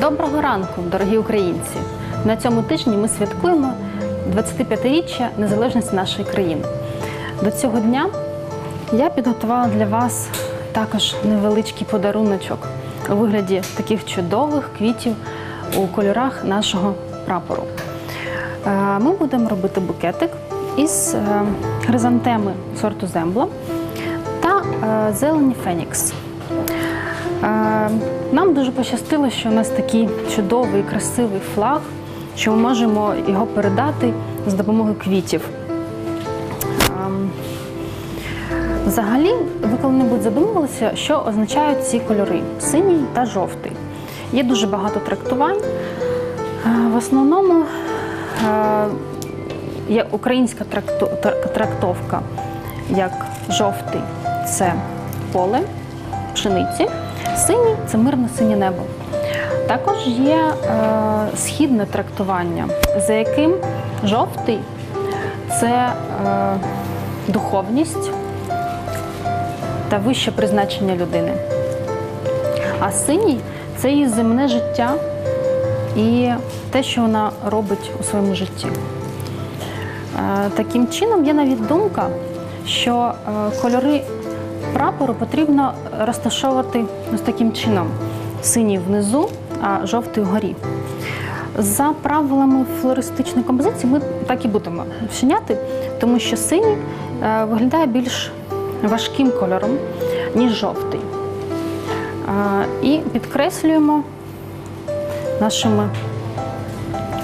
Доброго ранку, дорогі українці! На цьому тижні ми святкуємо 25-річчя незалежності нашої країни. До цього дня я підготувала для вас також невеличкий подаруночок у вигляді таких чудових квітів у кольорах нашого прапору. Е, Ми будемо робити букетик із е, хризантеми сорту зембла та е, зелені фенікс. Нам дуже пощастило, що у нас такий чудовий, красивий флаг, що ми можемо його передати з допомогою квітів. Взагалі, ви коли-небудь задумувалися, що означають ці кольори синій та жовтий. Є дуже багато трактувань. В основному є українська трактовка як жовтий це поле пшениці, синій це мирне синє небо. Також є е, східне трактування, за яким жовтий це е, духовність та вище призначення людини. А синій це її земне життя і те, що вона робить у своєму житті. Е, Таким чином, є навіть думка, що е, кольори прапору потрібно розташовувати ось таким чином: синій внизу, а жовтий вгорі. За правилами флористичної композиції ми так і будемо вчиняти, тому що синій е, виглядає більш важким кольором, ніж жовтий. Е, І підкреслюємо нашими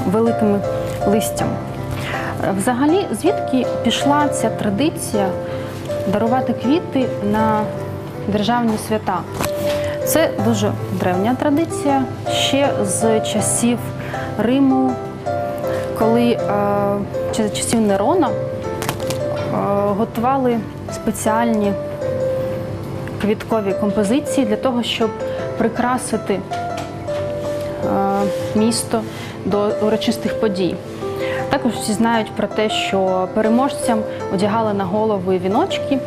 великими листями. Е, Взагалі, звідки пішла ця традиція дарувати квіти на державні свята? Це дуже древня традиція ще з часів Риму, коли е, чи за часів Нерона е, готували спеціальні квіткові композиції для того, щоб прикрасити е, місто до урочистих подій. Також всі знають про те, що переможцям одягали на голови віночки,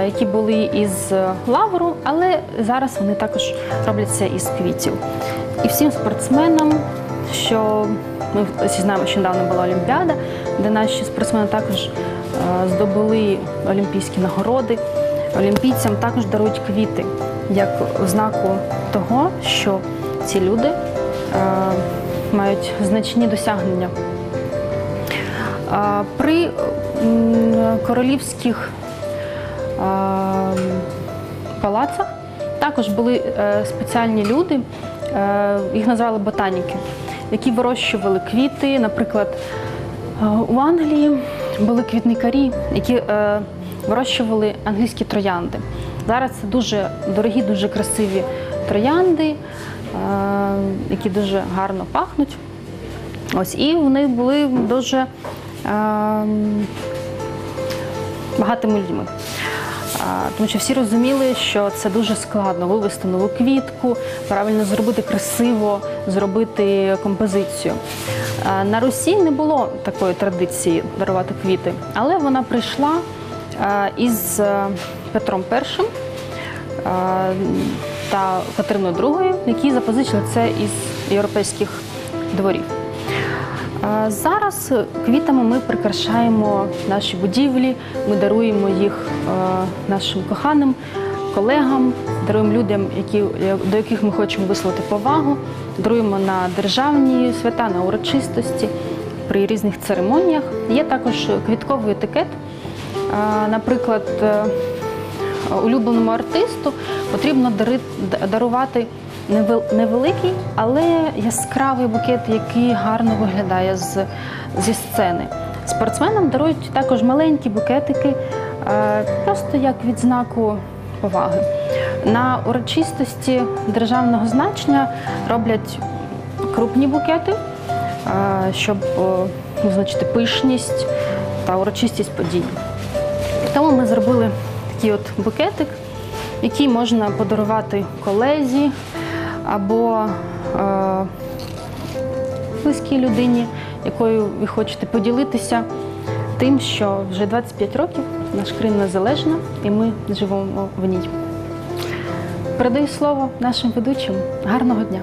е, які були із лавру, але зараз вони також робляться із квітів. І всім спортсменам, що ми всі знаємо, що недавно була Олімпіада, де наші спортсмени також е, здобули олімпійські нагороди. Олімпійцям також дарують квіти як ознаку того, що ці люди е, мають значні досягнення. При королівських палацах також були е, спеціальні люди, е, їх називали ботаніки, які вирощували квіти. Наприклад, е, у Англії були квітникарі, які вирощували англійські троянди. Зараз це дуже дорогі, дуже красиві троянди, які дуже гарно пахнуть. Ось і вони були дуже багатими людьми. Тому що всі розуміли, що це дуже складно вивести нову квітку, правильно зробити красиво, зробити композицію. На Русі не було такої традиції дарувати квіти, але вона прийшла із е, Петром І та Катериною II, які запозичили це із європейських дворів. Зараз квітами ми прикрашаємо наші будівлі, ми даруємо їх е, нашим коханим колегам, даруємо людям, які, до яких ми хочемо висловити повагу, даруємо на державні свята, на урочистості, при різних церемоніях. Є також квітковий етикет. Е, Наприклад, е, улюбленому артисту потрібно дарувати невеликий, але яскравий букет, який гарно виглядає з, зі сцени. Спортсменам дарують також маленькі букетики, е, просто як відзнаку поваги. На урочистості державного значення роблять крупні букети, е, щоб е, визначити пишність та урочистість подій. Тому ми зробили такий от букетик, який можна подарувати колезі або е, близькій людині, якою ви хочете поділитися тим, що вже 25 років наш Крим незалежна і ми живемо в ній. Передаю слово нашим ведучим. Гарного дня!